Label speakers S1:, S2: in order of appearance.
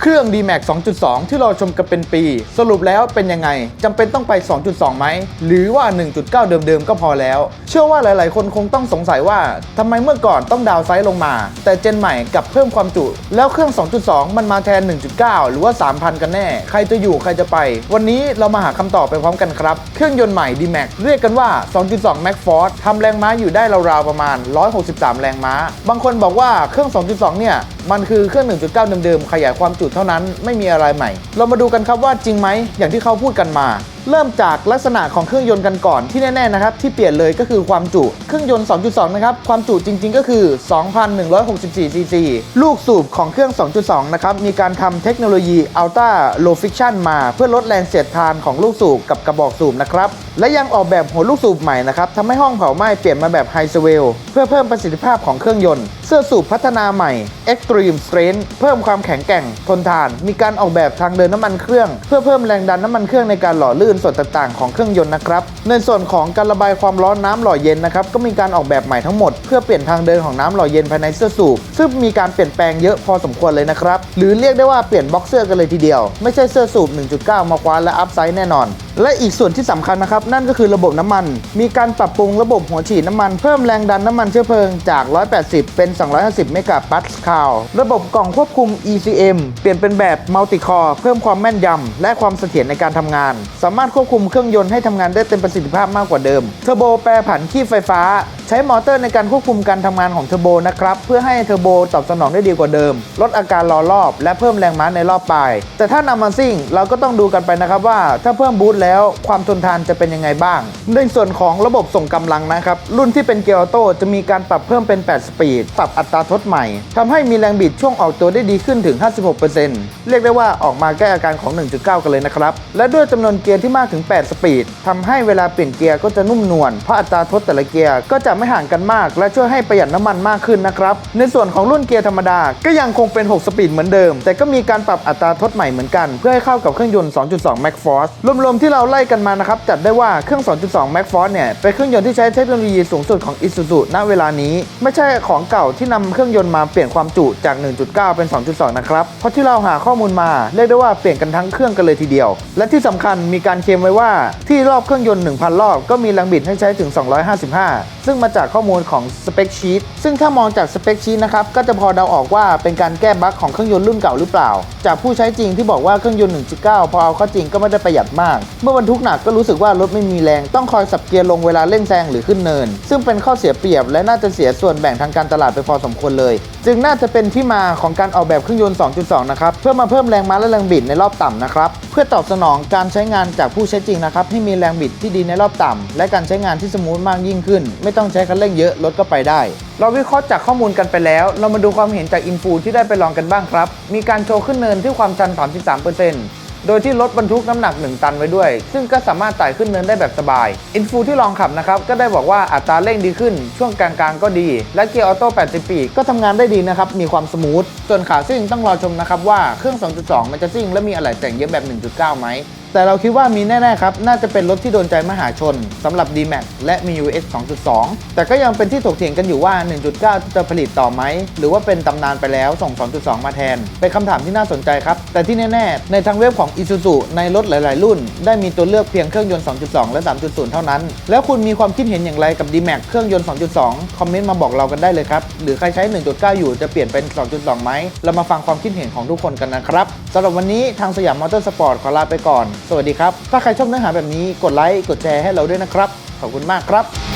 S1: เครื่อง D-Max 2.2 ที่เราชมกันเป็นปี สรุปแล้วเป็นยังไงจำเป็นต้องไป 2.2 ไหม หรือว่า 1.9 เดิมๆ ก็พอแล้ว เชื่อว่าหลายๆ คนคงต้องสงสัยว่าทำไมเมื่อก่อนต้องดาวไซส์ลงมา แต่เจนใหม่กับเพิ่มความจุ แล้วเครื่อง 2.2 มันมาแทน 1.9 หรือว่า 3,000 กันแน่ ใครจะอยู่ใครจะไป วันนี้เรามาหาคำตอบไปพร้อมกันครับ เครื่องยนต์ใหม่ D-Max เรียกกันว่า 2.2 Max Force ทำแรงม้าอยู่ได้ราวๆประมาณ 163 แรงม้า บางคนบอกว่าเครื่อง 2.2 เนี่ย มันคือเครื่อง 1.9 เดิมๆ ขยายความจุเท่านั้น ไม่มีอะไรใหม่ เรามาดูกันครับว่าจริงไหม อย่างที่เขาพูดกันมาเริ่มจากลักษณะของเครื่องยนต์กันก่อนที่แน่ๆนะครับที่เปลี่ยนเลยก็คือความจุเครื่องยนต์ 2.2 นะครับ ความจุจริง ๆ ก็คือ 2,164 ซีซี ลูกสูบของเครื่อง 2.2 นะครับ มีการทำเทคโนโลยี Ultra Low Friction มาเพื่อลดแรงเสียดทานของลูกสูบกับกระบอกสูบนะครับ และยังออกแบบหัวลูกสูบใหม่นะครับทำให้ห้องเผาไหม้เปลี่ยนมาแบบไฮสเวลเพื่อเพิ่มประสิทธิภาพของเครื่องยนต์ เสื้อสูบพัฒนาใหม่ Extreme Strength เพิ่มความแข็งแกร่งทนทาน มีการออกแบบทางเดินน้ำมันเครื่อง เพื่อเพิ่มแรงดันน้ำมันเครื่องในการหล่อลื่นื่นส่วนต่างๆ ของเครื่องยนต์นะครับ ในส่วนของการระบายความร้อนน้ำหล่อเย็นนะครับก็มีการออกแบบใหม่ทั้งหมดเพื่อเปลี่ยนทางเดินของน้ำหล่อเย็นภายในเสื้อสูบซึ่งมีการเปลี่ยนแปลงเยอะพอสมควรเลยนะครับหรือเรียกได้ว่าเปลี่ยนบ็อกเซอร์กันเลยทีเดียว ไม่ใช่เสื้อสูบ 1.9 มาคว้าและอัพไซด์แน่นอน และอีกส่วนที่สำคัญนะครับ นั่นก็คือระบบน้ำมัน มีการปรับปรุงระบบหัวฉีดน้ำมัน เพิ่มแรงดันน้ำมันเชื้อเพลิงจาก 180 เป็น 250 เมกะปัสคาลระบบกล่องควบคุม ECM เปลี่ยนเป็นแบบมัลติคอร์เพิ่มความแม่นยำและความเสถียรในการทำงาน สามารถควบคุมเครื่องยนต์ให้ทำงานได้เต็มประสิทธิภาพมากกว่าเดิมเทอร์โบแปรผันขี้ไฟฟ้า ใช้มอเตอร์ในการควบคุมการทำงานของเทอร์โบนะครับเพื่อให้เทอร์โบตอบสนองได้ดีกว่าเดิม ลดอาการรอรอบ และเพิ่มแรงม้าในรอบปลายแต่ถ้านำมาซิ่งเราก็ต้องดูกันไปนะครับว่าถ้าเพิ่มบูทแล้วความทนทานจะเป็นยังไงบ้าง ในส่วนของระบบส่งกำลังนะครับ รุ่นที่เป็นเกียร์ออโต้จะมีการปรับเพิ่มเป็น 8 สปีด ปรับอัตราทดใหม่ทำให้มีแรงบิดช่วงออกตัวได้ดีขึ้นถึง 56%เรียกได้ว่าออกมาแก้อาการของ 1.9 กันเลยนะครับ และด้วยจำนวนเกียร์ที่มากถึง 8 สปีดทำให้เวลาเปลี่ยนเกียร์ก็จะนุ่มนวลเพราะอัตราทดแต่ละเกียร์ก็จะไม่ห่างกันมาก และช่วยให้ประหยัดน้ำมันมากขึ้นนะครับ ในส่วนของรุ่นเกียร์ธรรมดา ก็ยังคงเป็น 6 สปีดเหมือนเดิม แต่ก็มีการปรับอัตราทดใหม่เหมือนกัน เพื่อให้เข้ากับเครื่องยนต์ 2.2 Max Force รวมๆที่เราราไล่กันมานะครับจัดได้ว่าเครื่อง 2.2 Max Force เนี่ยเป็นเครื่องยนต์ที่ใช้เทคโนโลยีสูงสุดของ Isuzu ณเวลานี้ ไม่ใช่ของเก่าที่นำเครื่องยนต์มาเปลี่ยนความจุจาก 1.9 เป็น 2.2 นะครับ เพราะที่เราหาข้อมูลมาเรียกได้ว่าเปลี่ยนกันทั้งเครื่องกันเลยทีเดียว และที่สำคัญมีการเคลมไว้ว่าที่รอบเครื่องยนต์ 1,000 รอบก็มีแรงบิดให้ใช้ถึง 255 ซึ่งมาจากข้อมูลของสเปคชีตซึ่งถ้ามองจากสเปคชีตนะครับก็จะพอเดาออกว่าเป็นการแก้บั๊กของเครื่องยนต์รุ่นเก่าหรือเปล่า จากผู้ใช้จริงที่บอกว่าเครื่องยนต์ 1.9 พอเอาเข้าจริงก็ไม่ได้ประหยัดมากเมื่อบรรทุกหนักก็รู้สึกว่ารถไม่มีแรง ต้องคอยสับเกียร์ลงเวลาเร่งแซงหรือขึ้นเนิน ซึ่งเป็นข้อเสียเปรียบและน่าจะเสียส่วนแบ่งทางการตลาดไปพอสมควรเลย จึงน่าจะเป็นที่มาของการออกแบบเครื่องยนต์ 2.2 นะครับ เพื่อมาเพิ่มแรงม้าและแรงบิดในรอบต่ำนะครับ เพื่อตอบสนองการใช้งานจากผู้ใช้จริงนะครับให้มีแรงบิดที่ดีในรอบต่ำและการใช้งานที่สมูทมากยิ่งขึ้น ไม่ต้องใช้คันเร่งเยอะรถก็ไปได้ เราวิเคราะห์จากข้อมูลกันไปแล้ว เรามาดูความเห็นจากอินฟูที่ได้ไปลองกันบ้างครับ มีการโชว์ขึ้นเนินที่ความชัน 33% โดยที่รถบรรทุกน้ำหนัก 1 ตันไว้ด้วย ซึ่งก็สามารถไต่ขึ้นเนินได้แบบสบาย อินฟูที่ลองขับนะครับ ก็ได้บอกว่าอัตราเร่งดีขึ้น ช่วงกลางๆก็ดี และเกียร์ออโต้80 ปีกก็ทำงานได้ดีนะครับ มีความสมูท ส่วนขาซิ่งต้องรอชมนะครับว่าเครื่อง 2.2 มันจะซิ่งและมีอะไรแต่งเยอะแบบ 1.9 ไหม แต่เราคิดว่ามีแน่ๆครับ น่าจะเป็นรถที่โดนใจมหาชนสำหรับ D-Max และ MIU X 2.2 แต่ก็ยังเป็นที่ถกเถียงกันอยู่ว่า 1.9 จะผลิตต่อไหม หรือว่าเป็นตำนานไปแล้วส่ง 2.2 มาแทน เป็นคำถามที่น่าสนใจครับ แต่ที่แน่ๆ ในทางเว็บของ Isuzu ในรถหลาย ๆ รุ่น ได้มีตัวเลือกเพียงเครื่องยนต์ 2.2 และ 3.0 เท่านั้น แล้วคุณมีความคิดเห็นอย่างไรกับ D-Max เครื่องยนต์ 2.2 คอมเมนต์มาบอกเรากันได้เลยครับ หรือใครใช้ 1.9 อยู่จะเปลี่ยนเป็น 2.2 ไหม เรามาฟังความคิดเห็นของทุกคนกันนะครับสำหรับวันนี้ทางสยามมอเตอร์สปอร์ตขอลาไปก่อนสวัสดีครับ ถ้าใครชอบเนื้อหาแบบนี้กดไลค์กดแชร์ให้เราด้วยนะครับ ขอบคุณมากครับ